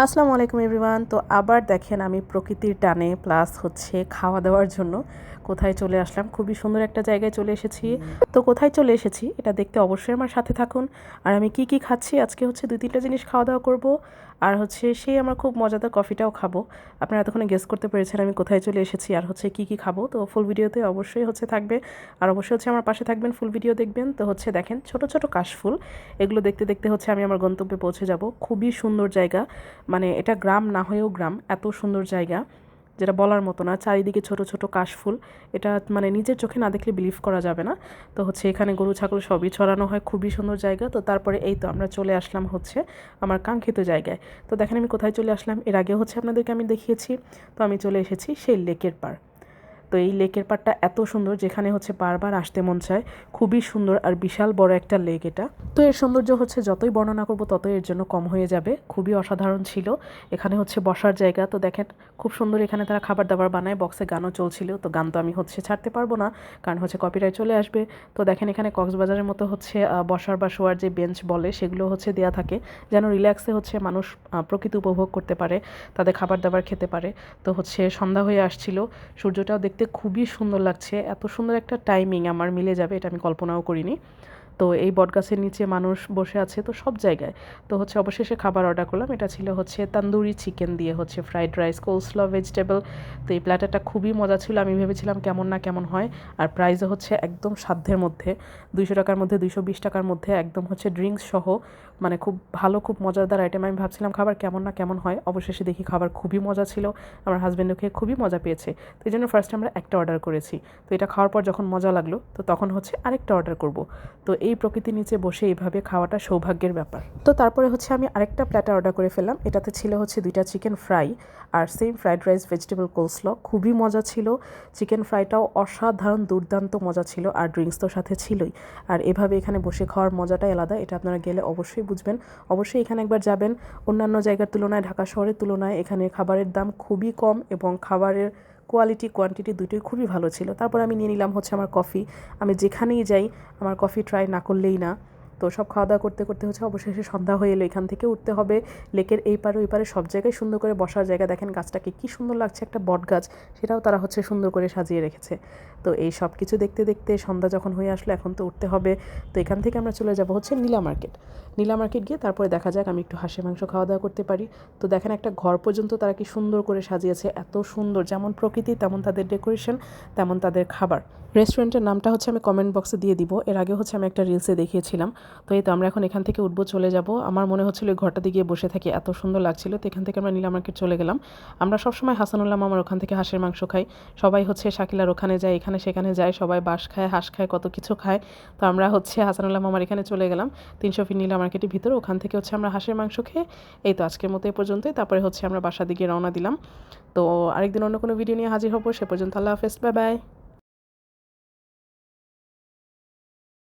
আসসালামু আলাইকুম এভরিওয়ান। তো আবার দেখেন আমি প্রকৃতির টানে প্লাস হচ্ছে খাওয়া দাওয়ার জন্য কোথায় চলে আসলাম। খুবই সুন্দর একটা জায়গায় চলে এসেছি। তো কোথায় চলে এসেছি এটা দেখতে অবশ্যই আমার সাথে থাকুন। আর আমি কি কি খাচ্ছি? আজকে হচ্ছে দুই তিনটা জিনিস খাওয়া দাওয়া করব। আর হচ্ছে সেই আমার খুব মজাদার কফিটাও খাব। আপনারা এতক্ষণে গেস করতে পেরেছেন আমি কোথায় চলে এসেছি আর হচ্ছে কি কি খাব। তো ফুল ভিডিওতে অবশ্যই হচ্ছে থাকবে। আর অবশ্যই হচ্ছে আমার পাশে থাকবেন ফুল ভিডিও দেখবেন। তো হচ্ছে দেখেন ছোট ছোট কাশফুল। এগুলো দেখতে দেখতে হচ্ছে আমি আমার গন্তব্যে পৌঁছে যাব। খুবই সুন্দর জায়গা। মানে এটা গ্রাম না হয়েও গ্রাম, এত সুন্দর জায়গা, যেটা বলার মতো না। চারিদিকে ছোট ছোট কাশফুল। এটা মানে নিজের চোখে না দেখলে বিলিভ করা যাবে না। তো হচ্ছে এখানে গরু, ছাগল সবই ছড়ানো হয়, খুবই সুন্দর জায়গা। তো তারপরে এই তো আমরা চলে আসলাম হচ্ছে আমার কাঙ্ক্ষিত জায়গায়। তো দেখেন আমি কোথায় চলে আসলাম, এর আগে হচ্ছে আপনাদেরকে আমি দেখিয়েছি। তো আমি চলে এসেছি সেই লেকের পাড়। তো এই লেকের পাড়টা এত সুন্দর যেখানে হচ্ছে বারবার আসতে মন চায়, খুবই সুন্দর আর বিশাল বড় একটা লেক এটা। তো এর সৌন্দর্য হচ্ছে যতই বর্ণনা করব ততই এর জন্য কম হয়ে যাবে, খুবই অসাধারণ ছিল। এখানে হচ্ছে বসার জায়গা, তো দেখেন খুব সুন্দর এখানে তারা খাবার দাবার বানায় বক্সে গানও চলছিল, তো গান তো আমি হচ্ছে ছাড়তে পারব না, কারণ হচ্ছে কপিরাইট চলে আসবে। তো দেখেন এখানে কক্সবাজারের মতো হচ্ছে বসার বা শোয়ার যে বেঞ্চ বলে, সেগুলো হচ্ছে দেয়া থাকে, যেন রিল্যাক্সে হচ্ছে মানুষ প্রকৃতি উপভোগ করতে পারে, তাদের খাবার দাবার খেতে পারে। তো হচ্ছে সন্ধ্যা হয়ে আসছিল, সূর্যটাও দেখতে দেখতে খুবই সুন্দর লাগছে। এত সুন্দর একটা টাইমিং আমার মিলে যাবে এটা আমি কল্পনাও করিনি। তো এই বটগাছের নিচে মানুষ বসে আছে তো সব জায়গায়। তো হচ্ছে অবশেষে খাবার অর্ডার করলাম। এটা ছিল হচ্ছে তান্দুরি চিকেন দিয়ে হচ্ছে ফ্রাইড রাইস কোলসল ভেজিটেবল তো এই প্ল্যাটারটা খুবই মজা ছিল। আমি ভেবেছিলাম কেমন না কেমন হয়। আর প্রাইসও হচ্ছে একদম সাধ্যের মধ্যে। দুইশো টাকার মধ্যে, দুইশো বিশ টাকার মধ্যে একদম হচ্ছে ড্রিঙ্কস সহ। মানে খুব ভালো, খুব মজাদার আইটেম আমি ভাবছিলাম খাবার কেমন না কেমন হয়। অবশেষে দেখি খাবার খুবই মজা ছিল। আমার হাজব্যান্ডও খেয়ে খুবই মজা পেয়েছে। তো এই জন্য ফার্স্টে আমরা একটা অর্ডার করেছি। তো এটা খাওয়ার পর যখন মজা লাগল, তো তখন হচ্ছে আরেকটা অর্ডার করব। তো এই প্রকৃতির নিচে বসে এইভাবে খাওয়াটা সৌভাগ্যের ব্যাপার। তো তারপরে হচ্ছে আমি আরেকটা প্ল্যাটার অর্ডার করে ফেললাম। এটাতে ছিল হচ্ছে দুইটা চিকেন ফ্রাই আর same fried rice vegetable coleslaw খুবই মজা ছিল। চিকেন ফ্রাইটাও অসাধারণ, দুর্দান্ত মজা ছিল আর ড্রিঙ্কস তো সাথে ছিলই। আর এভাবে এখানে বসে খাওয়ার মজাটাই আলাদা, এটা আপনারা গেলে অবশ্যই বুঝবেন। অবশ্যই এখানে একবার যাবেন। অন্যান্য জায়গার তুলনায়, ঢাকা শহরের তুলনায় এখানে খাবারের দাম খুবই কম এবং খাবারের কোয়ালিটি কোয়ান্টিটি দুটোই খুবই ভালো ছিল। তারপর আমি নিয়ে নিলাম হচ্ছে আমার কফি আমি যেখানেই যাই, আমার কফি ট্রাই না করলেই না। তো সব খাওয়া দাওয়া করতে করতে হচ্ছে অবশেষে সন্ধ্যা হয়ে এলো। এখান থেকে উঠতে হবে। লেকের এই পারে ওই পারে সব জায়গায় সুন্দর করে বসার জায়গা। দেখেন গাছটাকে কী সুন্দর লাগছে একটা বট গাছ সেটাও তারা হচ্ছে সুন্দর করে সাজিয়ে রেখেছে। তো এই সব কিছু দেখতে দেখতে সন্ধ্যা যখন হয়ে আসলো, এখন তো উঠতে হবে। তো এখান থেকে আমরা চলে যাব হচ্ছে নীলা মার্কেট। নীলা মার্কেট গিয়ে তারপরে দেখা যাক আমি একটু হাঁসের মাংস খাওয়া দাওয়া করতে পারি। তো দেখেন একটা ঘর পর্যন্ত তারা কি সুন্দর করে সাজিয়েছে, এত সুন্দর। যেমন প্রকৃতি, তেমন তাদের ডেকোরেশন, তেমন তাদের খাবার। রেস্টুরেন্টের নামটা হচ্ছে আমি কমেন্ট বক্সে দিয়ে দিব। এর আগে হচ্ছে আমি একটা রিলসে দেখিয়েছিলাম। তো এই তো আমরা এখন এখান থেকে উঠবো, চলে যাব। আমার মনে হচ্ছিল ওই ঘরটাতে গিয়ে বসে থাকি, এত সুন্দর লাগছিল। তো এখান থেকে আমরা নীলা মার্কেট চলে গেলাম। আমরা সবসময় হাসানুল্লাহ আমার ওখান থেকে হাঁসের মাংস খাই। সবাই হচ্ছে শাকিলার ওখানে যায়, এখানে সেখানে যায়, সবাই বাস খায়, হাঁস খায়, কত কিছু খায়। তো আমরা হচ্ছে হাসানুল্লাহ মামার এখানে চলে গেলাম, তিনশো ফিট নীলা মার্কেটের ভিতরে। ওখান থেকে হচ্ছে আমরা হাঁসের মাংস খেয়ে, এই তো আজকের মতো এ পর্যন্তই। তারপরে হচ্ছে আমরা বাসার দিকে রওনা দিলাম। তো আরেকদিন অন্য কোনো ভিডিও নিয়ে হাজির হব, সে পর্যন্ত আল্লাহ হাফেজ বাই বাই